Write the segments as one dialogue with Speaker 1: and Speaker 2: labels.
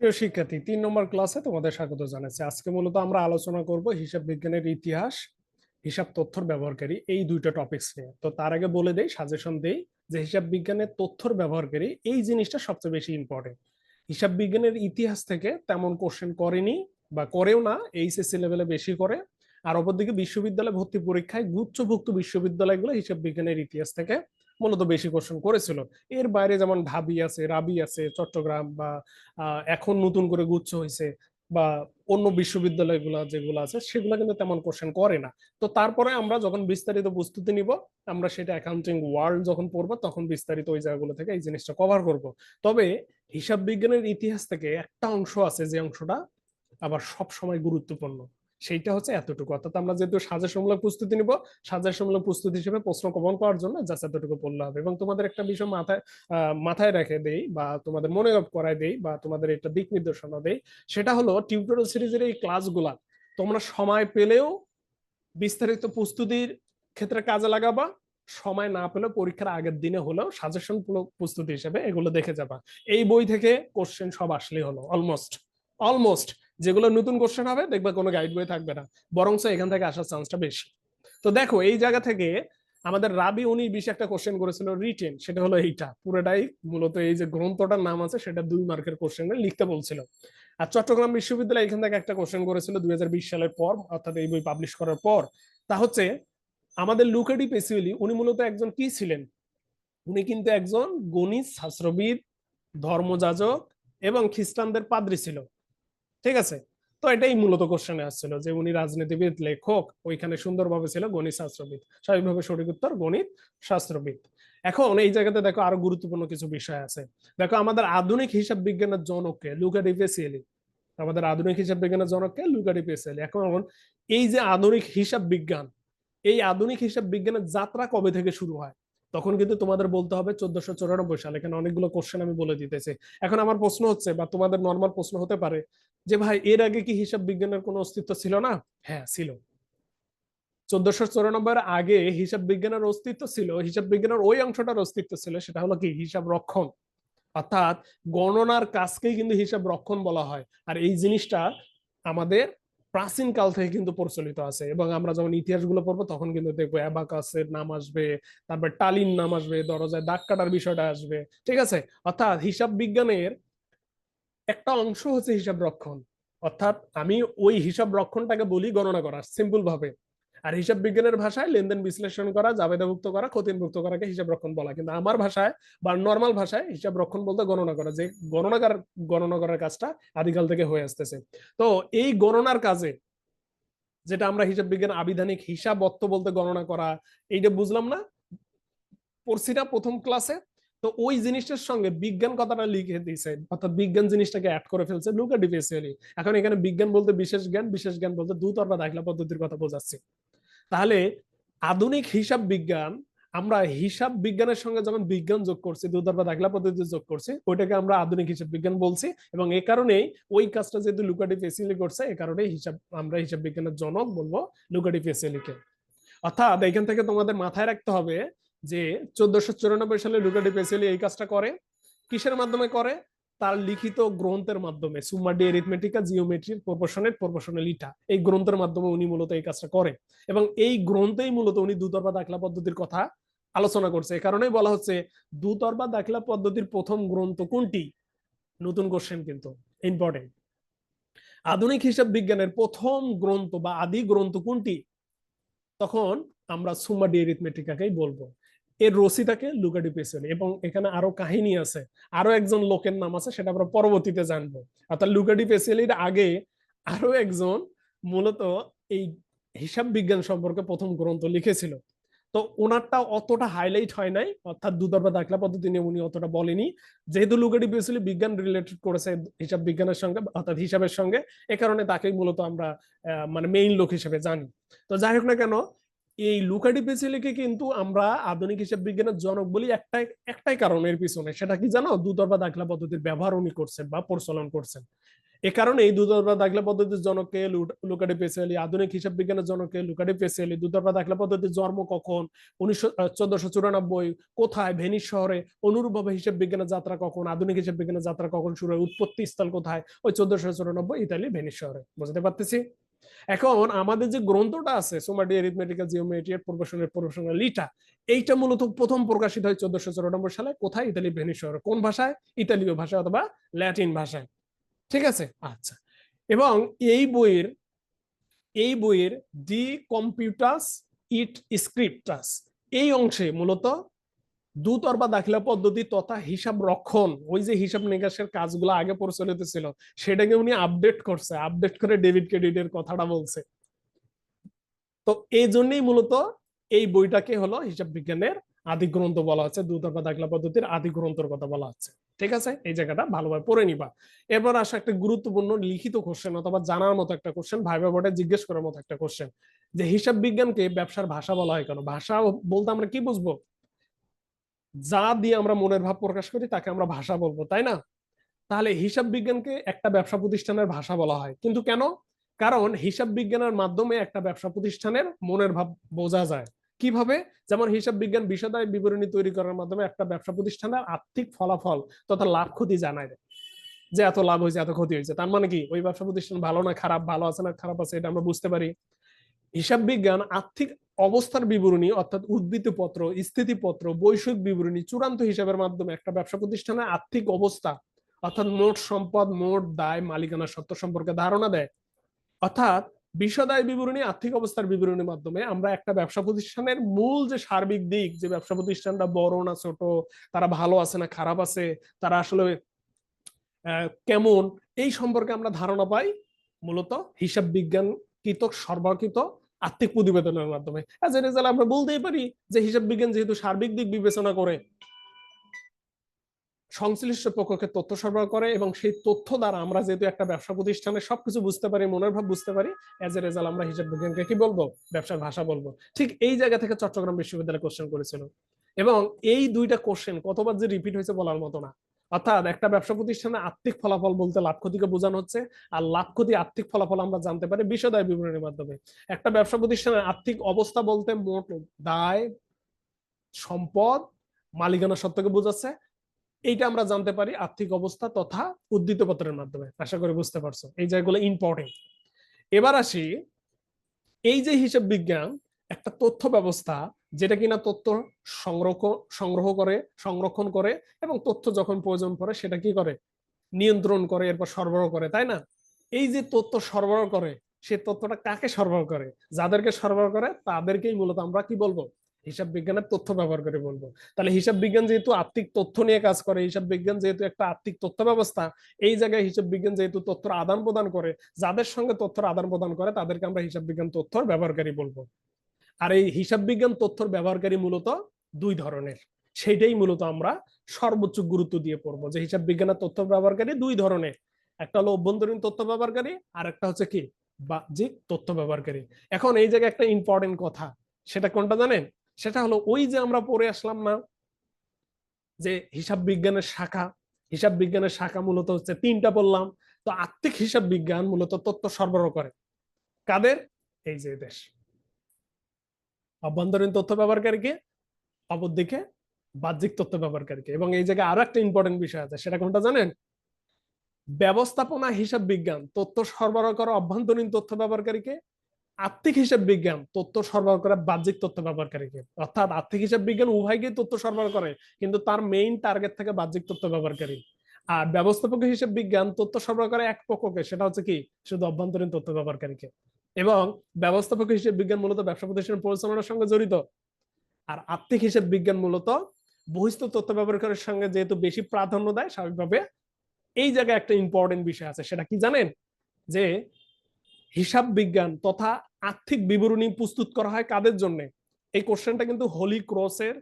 Speaker 1: প্রিয় শিক্ষার্থী, তিন নম্বর ক্লাসে তোমাদের স্বাগত জানাচ্ছি। আজকে মূলত আমরা আলোচনা করব হিসাব বিজ্ঞানের ইতিহাস, হিসাব তথ্যর ব্যবহারকারী এই দুইটা টপিকস নিয়ে। তো তার আগে বলে দেই সাজেশন দেই যে হিসাব বিজ্ঞানের তথ্যর ব্যবহারকারী এই জিনিসটা সবচেয়ে বেশি ইম্পর্টেন্ট হিসাব বিজ্ঞানের ইতিহাস থেকে তেমন কোশ্চেন করেনি বা করেও না, এইচএসসি লেভেলে বেশি করে। আর অপরদিকে বিশ্ববিদ্যালয় ভর্তি পরীক্ষায় গুচ্ছভুক্ত বিশ্ববিদ্যালয়গুলো হিসাব বিজ্ঞানের ইতিহাস থেকে মূলত বেশি কোশ্চেন করেছিল। এর বাইরে যেমন ঢাবি আছে, রাবি আছে, চট্টগ্রাম বা এখন নতুন করে গুচ্ছ হয়েছে বা অন্য বিশ্ববিদ্যালয়গুলো যেগুলো আছে, সেগুলো কিন্তু তেমন কোশ্চেন করে না। তো তারপরে আমরা যখন বিস্তারিত প্রস্তুতি নিব, আমরা সেটা অ্যাকাউন্টিং ওয়ার্ল্ড যখন পড়ব, তখন বিস্তারিত ওই জায়গাগুলো থেকে এই জিনিসটা কভার করব। তবে হিসাব বিজ্ঞানের ইতিহাস থেকে একটা অংশ আছে যে অংশটা আবার সব সময় গুরুত্বপূর্ণ। সেইটা হচ্ছে এতটুকু। অর্থাৎ আমরা যেহেতু সাজেশনমূলক প্রস্তুতি নিব, সাজেশনমূলক প্রস্তুতি হিসেবে প্রশ্ন কমন পাওয়ার জন্য জাস্ট এতটুকু পড়লে হবে। এবং তোমাদের একটা বিষয় মাথায় মাথায় রেখে দেই বা তোমাদের মনে করাই দেই বা তোমাদের একটা দিক নির্দেশনা দেই, সেটা হলো টিউটোরিয়াল সিরিজের এই ক্লাসগুলা তোমরা সময় পেলেও বিস্তারিত প্রস্তুতির ক্ষেত্রে কাজে লাগাবা, সময় না পেলে পরীক্ষার আগের দিনে হলেও সাজেশন প্রস্তুতি হিসেবে এগুলো দেখে যাবা। এই বই থেকে কোশ্চেন সব আসলে হলো অলমোস্ট অলমোস্ট যেগুলো নতুন কোশ্চেন হবে, দেখবে কোনো গাইড বই থাকবে না। বরং এখান থেকে আসার চান্সটা বেশি। তো দেখো, এই জায়গা থেকে আমাদের রাবি উনি বিশ একটা কোশ্চেন করেছিল রিটেন সেটা হলো এইটা। পুরোটাই মূলত এই যে গ্রন্থটার নাম আছে, সেটা দুই মার্কের কোশ্চেন লিখতে বলছিল। আর চট্টগ্রাম বিশ্ববিদ্যালয় এখান থেকে একটা কোশ্চেন করেছিল দুই হাজার বিশ সালের পর, অর্থাৎ এই বই পাবলিশ করার পর। তা হচ্ছে, আমাদের লুকেডি পেসিউলি উনি মূলত একজন কি ছিলেন? উনি কিন্তু একজন গণিত, শাস্ত্রবিদ, ধর্মযাজক এবং খ্রিস্টানদের পাদ্রী ছিল। ঠিক আছে? তো এটাই মূলত কোশ্চেনে আসছিল যে উনি রাজনীতিবিদ, লেখক, ওইখানে সুন্দরভাবে ছিল গণিত শাস্ত্রবিদ। স্বাভাবিকভাবে সঠিক উত্তর গণিত শাস্ত্রবিদ। এখন এই জায়গাতে দেখো আরও গুরুত্বপূর্ণ কিছু বিষয় আছে। দেখো আমাদের আধুনিক হিসাব বিজ্ঞানের জনককে লুকা ডিপেসিয়েলি আমাদের আধুনিক হিসাব বিজ্ঞানের জনককে লুকা ডিপেসিয়েলি এখন এই যে আধুনিক হিসাব বিজ্ঞান, এই আধুনিক হিসাব বিজ্ঞানের যাত্রা কবে থেকে শুরু হয়? তখন কিন্তু তোমাদের বলতে হবে চোদ্দশো চৌরানব্বই সাল। এখানে অনেকগুলো কোশ্চেন আমি বলে দিতেছি। এখন আমার প্রশ্ন হচ্ছে, বা তোমাদের নর্মাল প্রশ্ন হতে পারে, যে ভাই, এর আগে কি হিসাব বিজ্ঞানের কোনো অস্তিত্ব ছিল না? হ্যাঁ ছিল। চোদ্দশো চৌরানব্বই আগে হিসাব বিজ্ঞানের অস্তিত্ব ছিল, হিসাব বিজ্ঞানের ওই অংশটার অস্তিত্ব ছিল, সেটা হলো কি? হিসাব রক্ষণ। অর্থাৎ গণনার কাজকেই কিন্তু হিসাব রক্ষণ বলা হয়। আর এই জিনিসটা আমাদের প্রাচীন কাল থেকে কিন্তু প্রচলিত আছে এবং আমরা যখন ইতিহাসগুলো পড়ব তখন কিন্তু দেখব অ্যাবাকাসের নাম আসবে, তারপর টালিন নাম আসবে, দরজায় দাগ কাটার বিষয়টা আসবে, ঠিক আছে? অর্থাৎ হিসাব বিজ্ঞানের একটা অংশ হচ্ছে হিসাব রক্ষণ। অর্থাৎ আমি ওই হিসাব রক্ষণটাকে বলি গণনা করা সিম্পল ভাবে। আর হিসাব বিজ্ঞানের ভাষায় লেনদেন বিশ্লেষণ করা, জাবেদাভুক্ত করা ক্ষতিনভুক্ত করাকে হিসাব রক্ষণ বলা। কিন্তু আমার ভাষায় বা নর্মাল ভাষায় হিসাব রক্ষণ বলতে গণনা করা, যে গণনাকার গণনা করার কাজটা আদিকাল থেকে হয়ে আসতেছে। তো এই গণনার কাজে যেটা আমরা হিসাব বিজ্ঞান আবিধানিক হিসাবত্ব বলতে গণনা করা, এইটা বুঝলাম না। পড়ছি না প্রথম ক্লাসে তো ওই জিনিসটার সঙ্গে বিজ্ঞান কথাটা লিখে দিয়েছে অর্থাৎ বিজ্ঞান জিনিসটাকে অ্যাড করে ফেলছে লুকা ডিফেসিয়ালি এখন এখানে বিজ্ঞান বলতে বিশেষ জ্ঞান বিশেষ জ্ঞান বলতে দুতর বা দাখিলা পদ্ধতির কথা বোঝাচ্ছি। তাহলে আধুনিক হিসাব বিজ্ঞান, আমরা হিসাব বিজ্ঞানের সঙ্গে যখন বিজ্ঞান যোগ করছি দুধর বা দাখিলা পদ্ধতি যোগ করছি, ওইটাকে আমরা আধুনিক হিসাব বিজ্ঞান বলছি এবং এই কারণেই ওই কাজটা যেহেতু লুকাটি ফেসিলি করছে এই কারণে হিসাব, আমরা হিসাব বিজ্ঞানের জনক বলব লুকাটি ফেসিলিকে অর্থাৎ এখান থেকে তোমাদের মাথায় রাখতে হবে যে চোদ্দশো চুরানব্বই সালে লুকাটি পেসেলি এই কাজটা করে, কিসের মাধ্যমে করে? তার লিখিত গ্রন্থের মাধ্যমে সুমাডি এরিথমেটিকা জিওমেট্রি প্রপোর্শনেট প্রপোর্শনালিটা এই গ্রন্থের মাধ্যমে উনি মূলত এই কাজটা করে এবং এই গ্রন্থেই মূলত উনি দুতরফা দাখলা পদ্ধতির কথা আলোচনা করছে। এই কারণেই বলা হচ্ছে দুতরফা দাখলা পদ্ধতির প্রথম গ্রন্থ কোনটি? নতুন কোশ্চেন কিন্তু ইম্পর্টেন্ট আধুনিক হিসাব বিজ্ঞানের প্রথম গ্রন্থ বা আদি গ্রন্থ কোনটি? তখন আমরা সুমাডি এরিথমেটিকাকেই বলব? এর রসিটাকে লুকাডি পেছনে এবং এখানে আরও কাহিনী আছে, আরও একজন লোকের নাম আছে, সেটা আমরা পরবর্তীতে জানব। অর্থাৎ লুকাডি পেসেলির আগে আরও একজন মূলত এই হিসাব বিজ্ঞান সম্পর্কে প্রথম গ্রন্থ লিখেছিল। তো ওনারটা অতটা হাইলাইট হয় নাই, অর্থাৎ দুদরবা দাখলা পদ্ধতি নিয়ে উনি অতটা বলেনি। যেহেতু লুকাডি পেসেলি বিজ্ঞান রিলেটেড করেছে হিসাব বিজ্ঞানের সঙ্গে, অর্থাৎ হিসাবের সঙ্গে, এ কারণে তাকেই মূলত আমরা মানে মেইন লোক হিসেবে জানি। তো যাই হোক না কেন এই লুকাডি পেসিলিকে কিন্তু আমরা আধুনিক হিসাব বিজ্ঞানের জনক বলি একটাই একটাই কারণ এর পিছনে। সেটা কি জানো? দুতরফা দাখলা পদ্ধতির ব্যবহার উনি করছেন বা প্রচলন করছেন। এ কারণে এই দুদরবা দাখলা পদ্ধতির জনককে লুকাডি পেসেলি আধুনিক হিসাব বিজ্ঞানের জনককে লুকাডি পেসেলি দুদরবা দাখলা পদ্ধতির জন্ম কখন? উনিশশো চোদ্দশো চুরানব্বই কোথায়? ভেনিস শহরে অনুরূপভাবে হিসাব বিজ্ঞানের যাত্রা কখন? আধুনিক হিসাব বিজ্ঞানের যাত্রা কখন শুরু হয়? উৎপত্তি স্থল কোথায়? ওই চোদ্দশো চুরানব্বই ইতালি ভেনিস শহরে। বুঝতে পারতেছি? এখন আমাদের যে গ্রন্থটা আছে সোমাডি এরিথমেটিক্যাল জিওমেট্রি এর প্রফেশনের প্রফেশনাল লিটা, এইটা মূলত প্রথম প্রকাশিত হয় চোদ্দশো চুরানব্বই সালে, কোথায়? ইতালি ভেনিস শহরে। কোন ভাষায়? ইতালীয় ভাষায় অথবা ল্যাটিন ভাষায়। ঠিক আছে? আচ্ছা। এবং এই বইয়ের এই বইয়ের ডি কম্পিউটাস ইট স্ক্রিপ্টাস এই অংশে মূলত দুতরবা দাখিলা পদ্ধতি তথা হিসাব রক্ষণ, ওই যে হিসাব নিকাশের কাজগুলো আগে প্রচলিত ছিল, সেটাকে উনি আপডেট করছে আপডেট করে ডেবিট ক্রেডিটের কথাটা বলছে। তো এই জন্যই মূলত এই বইটাকে হলো হিসাব বিজ্ঞানের আদি গ্রন্থ বলা হচ্ছে দুতরফা দাখলা পদ্ধতির আদি গ্রন্থের কথা বলা হচ্ছে। ঠিক আছে? এই জায়গাটা ভালোভাবে পড়ে নিবা। এরপর আসা একটা গুরুত্বপূর্ণ লিখিত কোশ্চেন অথবা জানার মতো একটা কোশ্চেন ভাইবা বোর্ডে জিজ্ঞেস করার মতো একটা কোশ্চেন যে হিসাব বিজ্ঞানকে ব্যবসার ভাষা বলা হয় কেন? ভাষা বলতে আমরা কি বুঝব? যা দিয়ে আমরা মনের ভাব প্রকাশ করি, তাকে আমরা ভাষা বলব, তাই না? তাহলে হিসাব বিজ্ঞানকে একটা ব্যবসা প্রতিষ্ঠানের ভাষা বলা হয়। কিন্তু কেন? কারণ হিসাব বিজ্ঞানের মাধ্যমে একটা ব্যবসা প্রতিষ্ঠানের মনের ভাব বোঝা যায়। কীভাবে? যেমন হিসাব বিজ্ঞান বিষয়দায় বিবরণী তৈরি করার মাধ্যমে একটা ব্যবসা প্রতিষ্ঠানের আর্থিক ফলাফল তথা লাভ ক্ষতি জানায় যে এত লাভ হয়েছে, এত ক্ষতি হয়েছে, তার মানে কি? ওই ব্যবসা প্রতিষ্ঠান ভালো না, খারাপ, ভালো আছে না, খারাপ আছে, এটা আমরা বুঝতে পারি। হিসাব বিজ্ঞান, আর্থিক অবস্থার বিবরণী, অর্থাৎ উদ্বৃত্ত পত্র স্থিতিপত্র বৈষয়িক বিবরণী, চূড়ান্ত হিসাবের মাধ্যমে একটা ব্যবসা প্রতিষ্ঠানের আর্থিক অবস্থা, অর্থাৎ মোট সম্পদ, মোট দায়, মালিকানা সত্য সম্পর্কে ধারণা দেয়। অর্থাৎ বিষদায় বিবরণী, আর্থিক অবস্থার বিবরণীর মাধ্যমে আমরা একটা ব্যবসা প্রতিষ্ঠানের মূল যে সার্বিক দিক, যে ব্যবসা প্রতিষ্ঠানটা বড় না ছোট, তারা ভালো আছে না খারাপ আছে, তারা আসলে কেমন, এই সম্পর্কে আমরা ধারণা পাই, মূলত হিসাব বিজ্ঞান কৃত সর্বাকৃত আর্থিক প্রতিবেদনের মাধ্যমে। আমরা বলতেই পারি যে হিসাব বিজ্ঞান যেহেতু সার্বিক দিক বিবেচনা করে, সংশ্লিষ্ট পক্ষকে তথ্য সরবরাহ করে এবং সেই তথ্য দ্বারা আমরা যেহেতু একটা ব্যবসা প্রতিষ্ঠানে সবকিছু বুঝতে পারি, মনের ভাব বুঝতে পারি এজ এ রেজাল্ট আমরা হিসাব বিজ্ঞানকে কি বলব? ব্যবসার ভাষা বলব। ঠিক এই জায়গা থেকে চট্টগ্রাম বিশ্ববিদ্যালয় কোশ্চেন করেছিল। এবং এই দুইটা কোশ্চেন কতবার যে রিপিট হয়েছে বলার মতো না। অর্থাৎ একটা ব্যবসা প্রতিষ্ঠানে আর্থিক ফলাফল বলতে লাভ ক্ষতিকে বোঝানো হচ্ছে, আর লাভ ক্ষতি আর্থিক ফলাফল আমরা জানতে পারি বিষয়দায় বিবরণীর মাধ্যমে। একটা ব্যবসা প্রতিষ্ঠানের আর্থিক অবস্থা বলতে মোট দায়, সম্পদ, মালিকানা সত্যকে বোঝাচ্ছে। এইটা আমরা জানতে পারি আর্থিক অবস্থা তথা উদ্ধৃত পত্রের মাধ্যমে। আশা করি বুঝতে পারছ। এই জায়গাগুলো ইম্পর্টেন্ট এবার আসি, এই যে হিসাব বিজ্ঞান, একটা তথ্য ব্যবস্থা যেটা কিনা তথ্য সংগ্রহ সংগ্রহ করে, সংরক্ষণ করে এবং তথ্য যখন প্রয়োজন পড়ে সেটা কি করে? নিয়ন্ত্রণ করে, এরপর সরবরাহ করে, তাই না? এই যে তথ্য সরবরাহ করে, সে তথ্যটা কাকে সরবরাহ করে? যাদেরকে সরবরাহ করে, তাদেরকেই মূলত আমরা কি বলব? হিসাব বিজ্ঞানের তথ্য ব্যবহার করে বলব। তাহলে হিসাব বিজ্ঞান যেহেতু আর্থিক তথ্য নিয়ে কাজ করে, হিসাব বিজ্ঞান যেহেতু একটা আর্থিক তথ্য ব্যবস্থা, এই জায়গায় হিসাব বিজ্ঞান যেহেতু তথ্যের আদান প্রদান করে, যাদের সঙ্গে তথ্যের আদান প্রদান করে, তাদেরকে আমরা হিসাব বিজ্ঞান তথ্য ব্যবহারকারী বলব। আর এই হিসাব বিজ্ঞান তথ্যর ব্যবহারকারী মূলত দুই ধরনের। সেটাই মূলত আমরা সর্বোচ্চ গুরুত্ব দিয়ে পড়ব, যে হিসাব বিজ্ঞানের তথ্য ব্যবহারকারী দুই ধরনের। একটা হলো অভ্যন্তরীণ তথ্য ব্যবহারকারী, আর একটা হচ্ছে কি? বাহ্যিক তথ্য ব্যবহারকারী। এখন এই জায়গায় একটা ইম্পর্টেন্ট কথা, সেটা কোনটা জানেন? সেটা হলো ওই যে আমরা পড়ে আসলাম না, যে হিসাব বিজ্ঞানের শাখা, হিসাব বিজ্ঞানের শাখা মূলত হচ্ছে তিনটা বললাম, তো আর্থিক হিসাব বিজ্ঞান মূলত তথ্য সরবরাহ করে। কাদের? এই যে দেশ। অভ্যন্তরীণ তথ্য ব্যবহারকারীকে, অপরদিকে বাহ্যিক তথ্য ব্যবহারকারীকে। এবং এই জায়গায় আরও একটা ইম্পর্টেন্ট বিষয় আছে, সেটা কোনটা জানেন? ব্যবস্থাপনা হিসাব বিজ্ঞান, তথ্য সরবরাহ করা অভ্যন্তরীণ তথ্য ব্যবহারকারীকে, আর্থিক হিসাব বিজ্ঞান, তথ্য সরবরাহ করে বাহ্যিক তথ্য ব্যবহারকারীকে। অর্থাৎ আর্থিক হিসাব বিজ্ঞান উভয়কেই তথ্য সরবরাহ করে, কিন্তু তার মেইন টার্গেট থাকে বাহ্যিক তথ্য ব্যবহারকারী। আর ব্যবস্থাপক হিসাব বিজ্ঞান তথ্য সরবরাহ করে এক পক্ষকে, সেটা হচ্ছে কি? শুধু অভ্যন্তরীণ তথ্য ব্যবহারকারীকে। এবং ব্যবস্থাপক হিসেব বিজ্ঞান মূলত ব্যবসা প্রতিষ্ঠানের পরিচালনার সঙ্গে জড়িত। আর আর্থিক হিসেব বিজ্ঞান মূলত বহিস্থ তথ্য ব্যবহারকারীর সঙ্গে যেহেতু বেশি প্রাধান্য দেয়, স্বাভাবিকভাবে এই জায়গায় একটা ইম্পর্টেন্ট বিষয় আছে। সেটা কি জানেন? যে হিসাব বিজ্ঞান তথা আর্থিক বিবরণী প্রস্তুত করা হয় কাদের জন্য? এই কোশ্চেনটা কিন্তু হোলি ক্রসের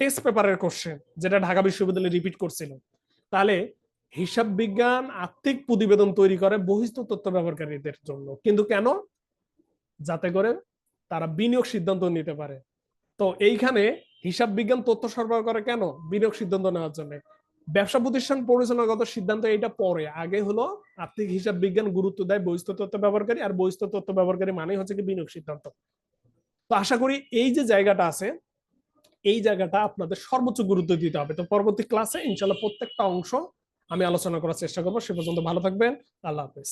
Speaker 1: টেস্ট পেপারের কোশ্চেন যেটা ঢাকা বিশ্ববিদ্যালয়ে রিপিট করছিল। তাহলে হিসাব বিজ্ঞান, আর্থিক প্রতিবেদন তৈরি করে বহিস্থ তথ্য ব্যবহারকারীদের জন্য। কিন্তু কেন? যাতে করে তারা বিনিয়োগ সিদ্ধান্ত নিতে পারে। তো এইখানে হিসাব বিজ্ঞান তথ্য সরবরাহ করে কেন? বিনিয়োগ সিদ্ধান্ত নেওয়ার জন্য। ব্যবসা প্রতিষ্ঠান পরিচালনাগত সিদ্ধান্ত এটা পরে। আগে হলো আর্থিক হিসাব বিজ্ঞান গুরুত্ব দেয় বহিস্থ তথ্য ব্যবহারকারী, আর বহিস্থ তথ্য ব্যবহারকারী মানে হচ্ছে কি বিনিয়োগ সিদ্ধান্ত। তো আশা করি এই যে জায়গাটা আছে, এই জায়গাটা আপনাদের সর্বোচ্চ গুরুত্ব দিতে হবে। তো পরবর্তী ক্লাসে ইনশাল্লাহ প্রত্যেকটা অংশ আমি আলোচনা করার চেষ্টা করব। সে পর্যন্ত ভালো থাকবেন। আল্লাহ হাফেজ।